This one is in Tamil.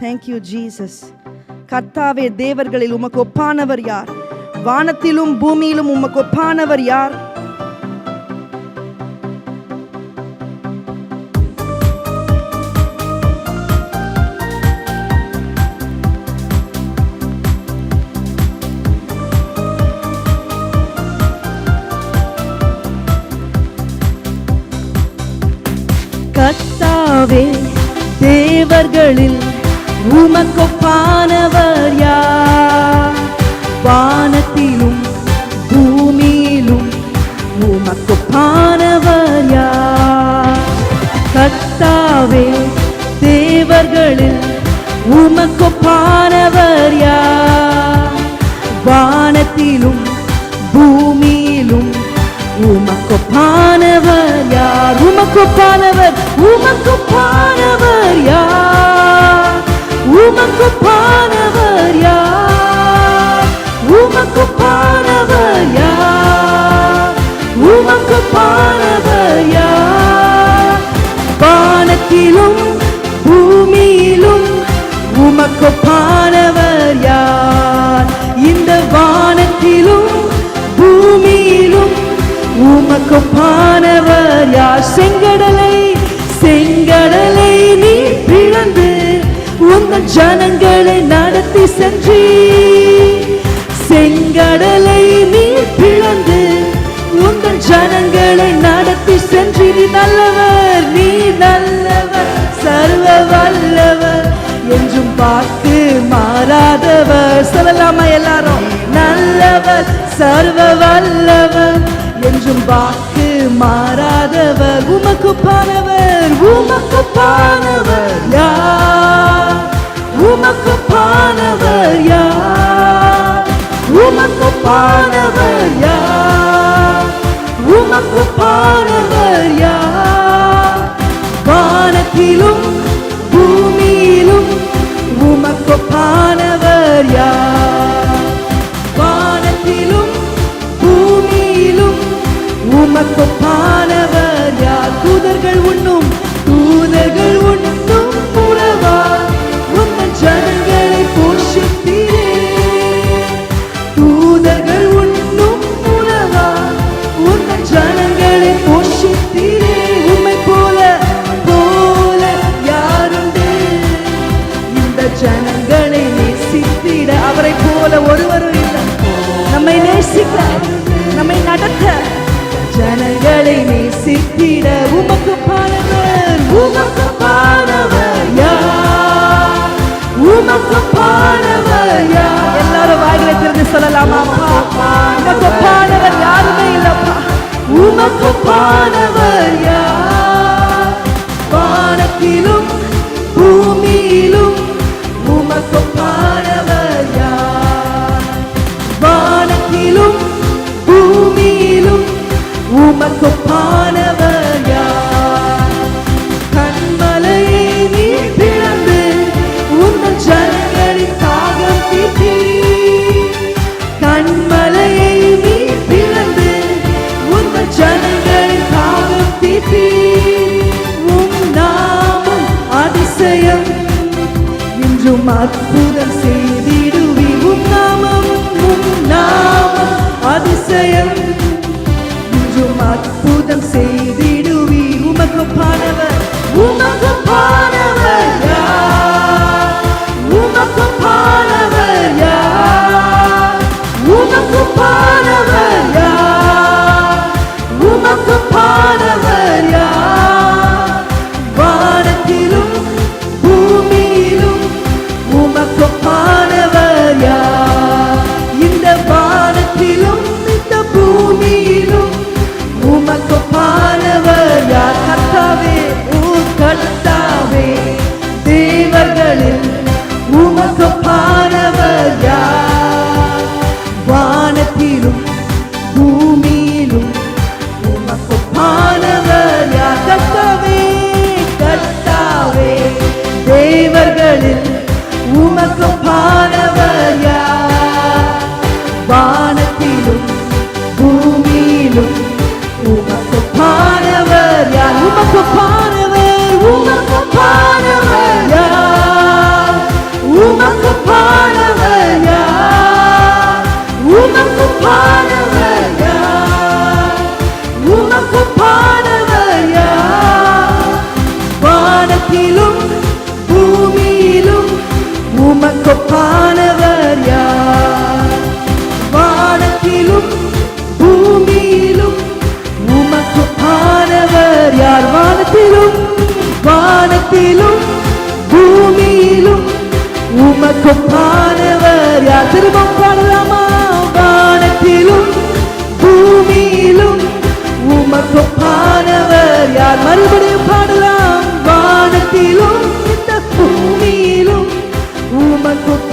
தேங்க்யூ ஜீசஸ் கர்த்தாவே தேவர்களில் உமக்கு ஒப்பானவர் யார்? வானத்திலும் பூமியிலும் உமக்கு ஒப்பானவர் யார்? கர்த்தாவே தேவர்களில் உமக்கொப்பானவர் யார்? வானத்திலும் பூமியிலும் உமக்கொப்பானவர் யார்? கத்தாவே தேவர்களில் உமக்கொப்பானவர் யார்? வானத்திலும் பூமியிலும் உமக்கொப்பானவர் யார்? உமக்கொப்பானவர் உமக்கு உமக்கொப்பானவர் உங்கள் ஜனங்களை நடத்தி சென்றீ. செங்கடலை நீ பிளந்து உங்கள் ஜனங்களை நடத்தி சென்று. நீ நல்லவர் நீ நல்லவர் சர்வ வல்லவர் என்றும் பார்த்து மாறாதவர். சொல்லலாமா எல்லாரும்? நல்லவர் சர்வ வல்லவர் என்றும் பார்த்து மாறாதவர். உமக்கு பானவர் உமக்கு பானவர் யார் உமக்கு பானவர் யார்? உமக்கு பானவர் யார்? உமக்கு பானவர் யார்? வானத்திலும் நேசிக்க நம்மை நடத்த. ஜனங்களை நேசித்திட உமக்கு பானவர் உமக்கு பானவர் யார் உமக்கு பானவர் யார் எல்லாரும் வாயிலை திறந்து சொல்லலாமா உமக்கு பானவர் யாருமே இல்லப்பா. உமக்கு பானவர் உமக்கு பானவர் யார் கண்மலையை நீ பிளந்து உங்கள் ஜனங்களின் தாகம் தீட்டி கண்மலையை நீ பிளந்து உங்கள் ஜனங்களின் தாகம் தீட்டி உம் நாமம் அதிசயம். இன்றும் அற்புதம் செய்திடுவி உம் நாமம் உம் நாமம் அதிசயம். அற்புதம் செய்திடுவி உமக்கு பாடவர் உமக்கு பாடவர் உமக்கு பாடவர் உமக்கு பாடவர் உமக்கு பாடவர் வானத்திலும் பூமியிலும் உமக்கு பானவர் Hold on. வானத்திற்கும் ஆனவர் யார்? திரும்பம் பாடலாமா? வானத்திலும் பூமியிலும். உமக்கும் ஆனவர் யார்? மறுபடியும் பாடலாம். வானத்திலும் இந்த பூமியிலும். உமக்கும்